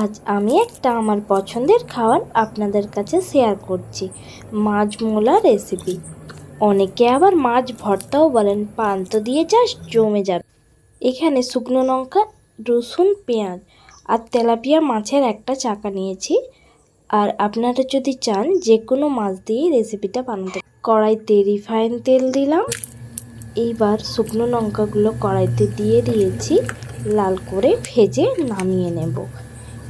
আজ আমি একটা আমার পছন্দের খাবার আপনাদের কাছে শেয়ার করছি, মাছ মোলা রেসিপি অনেকে আবার মাছ ভর্তাও বলেন, পান্ত দিয়ে চাষ জমে যাবে। এখানে শুকনো লঙ্কা, রসুন, পেঁয়াজ আর তেলাপিয়া মাছের একটা চাকা নিয়েছি। আর আপনারা যদি চান যে কোনো মাছ দিয়ে রেসিপিটা বানাতে কড়াইতে রিফাইন তেল দিলাম। এইবার শুকনো লঙ্কাগুলো কড়াইতে দিয়ে দিয়েছি। লাল করে ভেজে নামিয়ে নেব।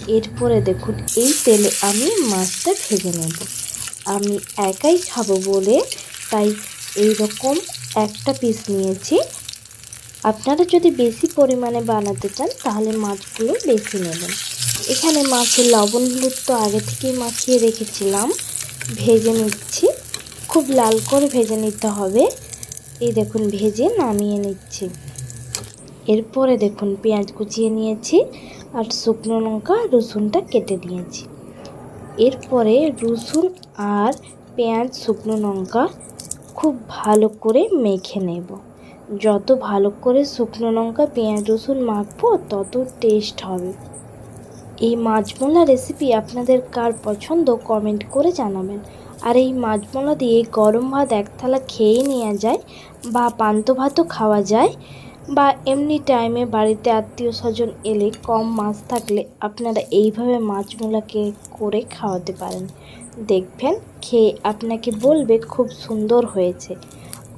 এরপরে দেখুন, এই তেলে আমি মাছটা ভেজে নেব। আমি একাই খাব বলে তাই এই রকম একটা পিস নিয়েছি। আপনারা যদি বেশি পরিমাণে বানাতে চান, তাহলে মাছগুলো বেশি নেবেন। এখানে মাছের লবণ হলুদ তো আগে থেকেই মাখিয়ে রেখেছিলাম। ভেজে নিচ্ছি। খুব লাল করে ভেজে নিতে হবে। এই দেখুন, ভেজে নামিয়ে নিচ্ছি। এরপরে দেখুন পেঁয়াজ কুচিয়ে নিয়েছি আর শুকনো লঙ্কা, রসুনটা কেটে নিয়েছি এরপরে রসুন আর পেঁয়াজ, শুকনো লঙ্কা খুব ভালো করে মেখে নেব। যত ভালো করে শুকনো লঙ্কা, পেঁয়াজ, রসুন মাখবো, তত টেস্ট হবে। এই মাছমোলা রেসিপি আপনাদের কার পছন্দ কমেন্ট করে জানাবেন। আর এই মাছমোলা দিয়ে গরম ভাত এক থালা খেয়ে নেওয়া যায় বা পান্ত ভাতও খাওয়া যায়। বা এমনি টাইমে বাড়িতে আত্মীয় স্বজন এলে কম মাছ থাকলে আপনারা এইভাবে মাছমোলাকে করে খাওয়াতে পারেন। দেখবেন খেয়ে আপনাকে বলবে খুব সুন্দর হয়েছে।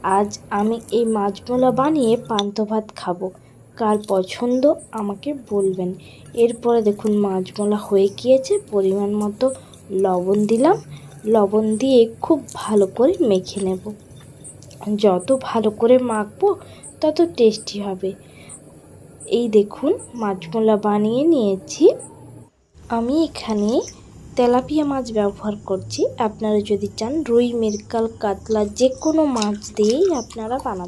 আজ আমি এই মাছমোলা বানিয়ে পান্ত ভাত খাব। কার পছন্দ আমাকে বলবেন। এরপরে দেখুন মাছমোলা হয়ে গিয়েছে, পরিমাণ মতো লবণ দিলাম। লবণ দিয়ে খুব ভালো করে মেখে নেব। যত ভালো করে মাখবো, তত টেস্টি হবে। এই দেখুন, মাছমোলা বানিয়ে নিয়েছি। আমি এখানে তেলাপিয়া মাছ ব্যবহার করছি। আপনারা যদি চান, রুই, মেরকাল, কাতলা যে কোনো মাছ দিয়েই আপনারা বানাতে